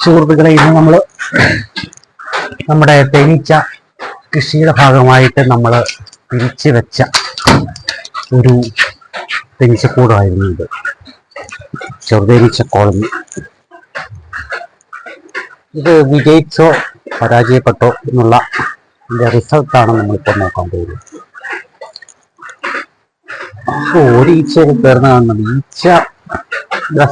സുഹൃത്തുക്കളെ ഇന്ന് നമ്മൾ നമ്മുടെ തേനീച്ച കൃഷിയുടെ ഭാഗമായിട്ട് നമ്മൾ പിരിച്ചു വെച്ച ഒരു തേനീച്ചക്കൂടായിരുന്നു ഇത്. ചെറുതേനീച്ച കോളനി ഇത് വിജയിച്ചോ പരാജയപ്പെട്ടോ എന്നുള്ള റിസൾട്ടാണ് നമ്മളിപ്പോൾ നോക്കാൻ പോകുന്നത്. ഒരു ഈച്ചയൊക്കെ കയറുന്ന കാണുന്നത് ഈച്ച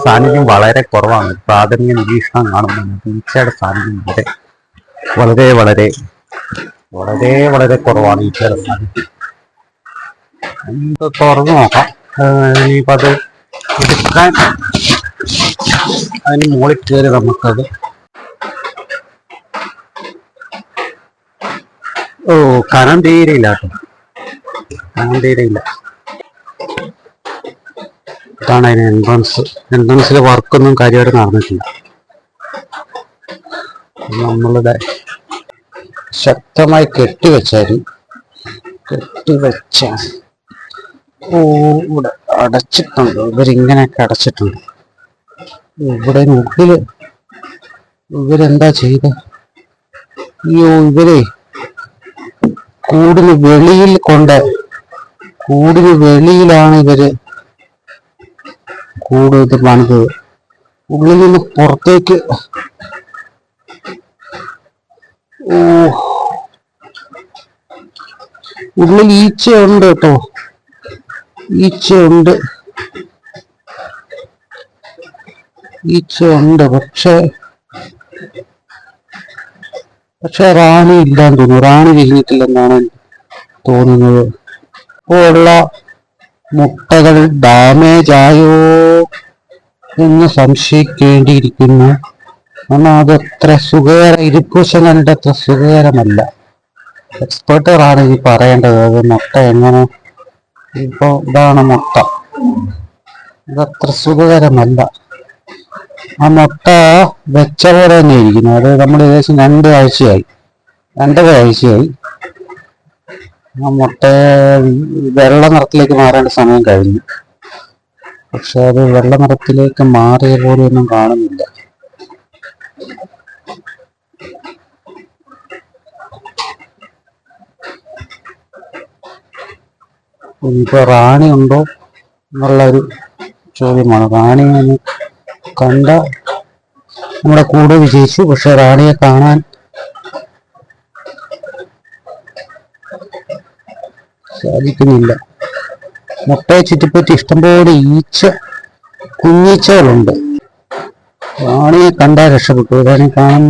സാന്നിധ്യം വളരെ കുറവാണ്. പ്രാഥമിക നിരീക്ഷണം കാണുന്നത് ഈച്ചയുടെ സാന്നിധ്യം വളരെ വളരെ വളരെ വളരെ വളരെ കുറവാണ് ഈച്ചയുടെ സാന്നിധ്യം. തുറന്നു നോക്കാം. ആഹ് ഇനിയിപ്പോ അത് എടുക്കാൻ അതിന് മുകളിൽ കയറി നമുക്കത് ഓ കനം തീരെയില്ല കേട്ടോ. കനം തീരെയില്ല. ഇതാണ് അതിന് എൻട്രൻസ് എൻട്രൻസിൽ വർക്കൊന്നും കാര്യമായിട്ട് നടന്നിട്ടില്ല. നമ്മളുടെ ശക്തമായി കെട്ടിവെച്ചാലും കെട്ടിവെച്ച ഇവിടെ അടച്ചിട്ടുണ്ട്. ഇവരിങ്ങനെയൊക്കെ അടച്ചിട്ടുണ്ട് ഇവിടെ ഉള്ളിൽ ഇവരെന്താ ചെയ്ത? അയ്യോ ഇവരെ കൂടിന് വെളിയിൽ കൊണ്ട് കൂടിന് വെളിയിലാണ് ഇവർ കൂട് പണിത് ഉള്ളിൽ നിന്ന് പുറത്തേക്ക്. ഓ ഉള്ളിൽ ഈച്ചയുണ്ട് കേട്ടോ. ഈച്ചയുണ്ട്. ഈച്ചയുണ്ട്. പക്ഷെ പക്ഷെ റാണി ഇല്ലാന്ന് തോന്നുന്നു. റാണി വിരിഞ്ഞിട്ടില്ലെന്നാണ് തോന്നുന്നത്. ഇപ്പോൾ ഉള്ള മുട്ടകൾ ഡാമേജ് ആയോ എന്ന് സംശയിക്കേണ്ടിയിരിക്കുന്നു. കാരണം അത് അത്ര സുഖകര ഇരിപ്പൂശം കണ്ടിട്ട് അത്ര സുഖകരമല്ല. എക്സ്പേർട്ടുകളാണ് ഈ പറയേണ്ടത്. അത് മുട്ട എങ്ങനെ? ഇപ്പൊ ഇതാണ് മുട്ട. ഇതത്ര സുഖകരമല്ല. ആ മുട്ട വെച്ച പോലെ തന്നെ ഇരിക്കുന്നു. അത് നമ്മൾ ഏകദേശം രണ്ട് ആഴ്ചയായി. രണ്ടര ആഴ്ചയായി. ആ മുട്ട വെള്ള നിറത്തിലേക്ക് മാറേണ്ട സമയം കഴിഞ്ഞു. പക്ഷെ അത് വെള്ള നിറത്തിലേക്ക് മാറിയ പോലെ ഒന്നും കാണുന്നില്ല. ഇപ്പൊ റാണി ഉണ്ടോ എന്നുള്ള ഒരു ചോദ്യമാണ്. റാണി കണ്ട നമ്മുടെ കൂടെ വിജയിച്ചു. പക്ഷെ റാണിയെ കാണാൻ സാധിക്കുന്നില്ല. മുട്ടയെ ചുറ്റിപ്പറ്റി ഇഷ്ടംപോലെ ഈച്ച കുഞ്ഞീച്ചകളുണ്ട്. റാണിയെ കണ്ടാൽ രക്ഷപ്പെട്ടു. റാണി കാണാൻ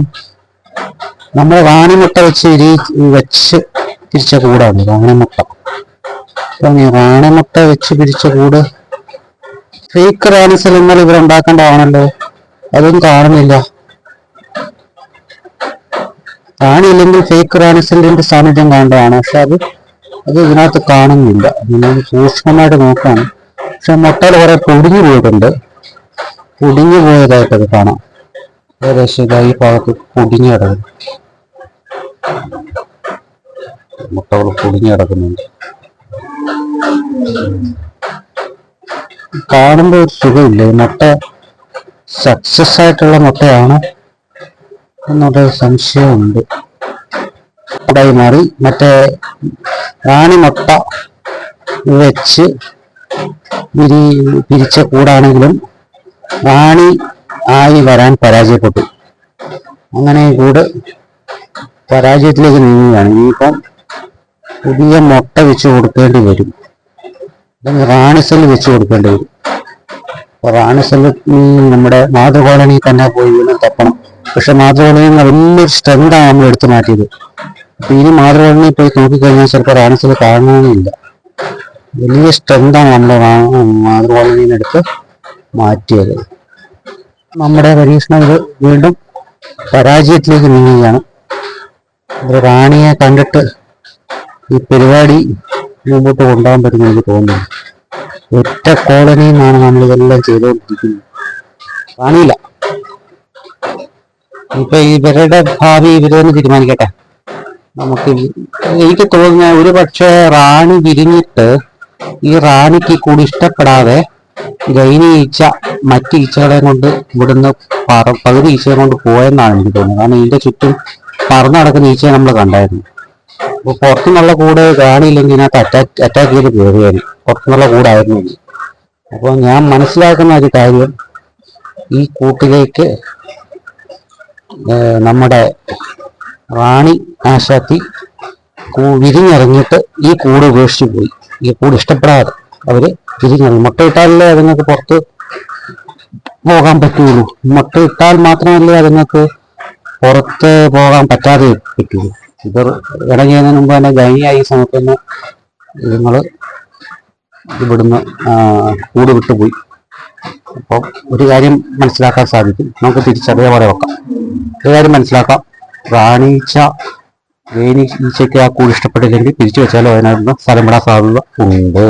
നമ്മൾ റാണി മുട്ട വെച്ച് ഇരി വെച്ച് പിരിച്ച കൂടാണ് റാണി മുട്ട അപ്പൊ ഈ റാണി മുട്ട വെച്ച് പിരിച്ച കൂട്. ഫേക്ക് റാണി സ്ഥലങ്ങൾ ഇവർ ഉണ്ടാക്കേണ്ടതാണല്ലോ. അതും കാണുന്നില്ല. റാണി ഇല്ലെങ്കിൽ ഫേക്ക് റാണി സാന്നിധ്യം കാണേണ്ടതാണ് പക്ഷെ അത് അത് ഇതിനകത്ത് കാണുന്നില്ല. നമ്മൾ സൂക്ഷ്മമായിട്ട് നോക്കാം പക്ഷെ മുട്ടയിൽ കുറെ പൊടിഞ്ഞു പോയിട്ടുണ്ട്. പൊടിഞ്ഞു പോയതായിട്ടത് കാണാം. ഏകദേശം ഇതാ ഈ ഭാഗത്ത് പൊടിഞ്ഞു കിടക്കുന്നു. മുട്ടകൾ പൊടിഞ്ഞു കിടക്കുന്നുണ്ട്. കാണുമ്പോൾ ഒരു സുഖമില്ല. മുട്ട സക്സസ് ആയിട്ടുള്ള മുട്ടയാണ്. എന്നൊരു സംശയമുണ്ട്. കൂടായി മാറി. മറ്റേ റാണി മുട്ട വെച്ച് വിരി പിരിച്ച കൂടാണെങ്കിലും റാണി ആയി വരാൻ പരാജയപ്പെട്ടു. അങ്ങനെ കൂട് പരാജയത്തിലേക്ക് നീങ്ങുകയാണ്. ഇനിയിപ്പം പുതിയ മുട്ട വെച്ച് കൊടുക്കേണ്ടി വരും. അല്ലെങ്കിൽ റാണി വെച്ച് കൊടുക്കേണ്ടി വരും. അപ്പൊ റാണി സെല്ല് നമ്മുടെ മാതൃകോളനി തന്നെ പോയി വീണ്ടും തപ്പണം. പക്ഷെ മാതൃകോളനിയിൽ നിന്ന് വലിയൊരു സ്ട്രെങ്താണ് നമ്മൾ എടുത്തു മാറ്റിയത്. ഇനി മാതൃകോളനി പോയി നോക്കിക്കഴിഞ്ഞാൽ ചിലപ്പോൾ സെല്ല് കാണണമെന്നില്ല വലിയ സ്ട്രെങ്താണ് നമ്മുടെ എടുത്ത് മാറ്റിയത്. നമ്മുടെ പരീക്ഷണം ഇത് വീണ്ടും പരാജയത്തിലേക്ക് നീങ്ങുകയാണ്. റാണിയെ കണ്ടിട്ട് ഈ പരിപാടി മുമ്പോട്ട് കൊണ്ടുപോകാൻ പറ്റുമെന്ന് എനിക്ക് തോന്നുന്നു ഒറ്റ കോളനിയിൽ നിന്നാണ് നമ്മൾ ഇതെല്ലാം ചെയ്തുകൊണ്ടിരിക്കുന്നത്. കാണില്ല ഇപ്പൊ ഇവരുടെ ഭാവി ഇവർ തന്നെ തീരുമാനിക്കട്ടെ? നമുക്ക് എനിക്ക് തോന്നുന്ന ഒരു പക്ഷേ റാണി വിരിഞ്ഞിട്ട് ഈ റാണിക്ക് കൂടി ഇഷ്ടപ്പെടാതെ ഗൈനി ഈച്ച മറ്റ് ഈച്ചകളെ കൊണ്ട് ഇവിടുന്ന് പറ പകുതി ഈച്ചയെ കൊണ്ട് പോയെന്നാണ് എനിക്ക് തോന്നുന്നത്. കാരണം ഇതിന്റെ ചുറ്റും പറന്നു നടക്കുന്ന ഈച്ചയെ നമ്മൾ കണ്ടായിരുന്നു. അപ്പൊ പുറത്തുനിന്നുള്ള കൂടെ കാണിയില്ലെങ്കിൽ ഇതിനകത്ത് അറ്റാക്ക് അറ്റാക്ക് ചെയ്ത് കയറിയായിരുന്നു പുറത്തുനിന്നുള്ള കൂടായിരുന്നു അപ്പൊ അപ്പോൾ ഞാൻ മനസ്സിലാക്കുന്ന ഒരു കാര്യം ഈ കൂട്ടിലേക്ക് നമ്മുടെ റാണി ആശാത്തി വിരിഞ്ഞിറങ്ങിയിട്ട് ഈ കൂട് ഉപേക്ഷിച്ച് പോയി. ഈ കൂട് ഇഷ്ടപ്പെടാതെ അവർ വിരിഞ്ഞിറങ്ങി. മുട്ടയിട്ടാലല്ലേ അതുങ്ങൾക്ക് പുറത്ത് പോകാൻ പറ്റുള്ളൂ. മുട്ടയിട്ടാൽ മാത്രമല്ലേ അതുങ്ങൾക്ക് പുറത്ത് പോകാൻ പറ്റാതെ പറ്റുള്ളൂ. ഇത് ഇടങ്ങിയതിന് മുമ്പ് തന്നെ ഗൈനിയായി തന്നെ ഇതുങ്ങൾ ഇവിടുന്ന് കൂട് വിട്ടുപോയി അപ്പോൾ ഒരു കാര്യം മനസ്സിലാക്കാൻ സാധിക്കും. നമുക്ക് തിരിച്ചറിയാതെ വെക്കാം. ഒരു കാര്യം മനസ്സിലാക്കാം. റാണീച്ച വേനീച്ചയ്ക്ക് ആ കൂട് ഇഷ്ടപ്പെട്ടില്ലെങ്കിൽ പിരിച്ചു വെച്ചാലോ അതിനകത്ത് സ്ഥലം വിടാൻ സാധ്യത ഉണ്ട്.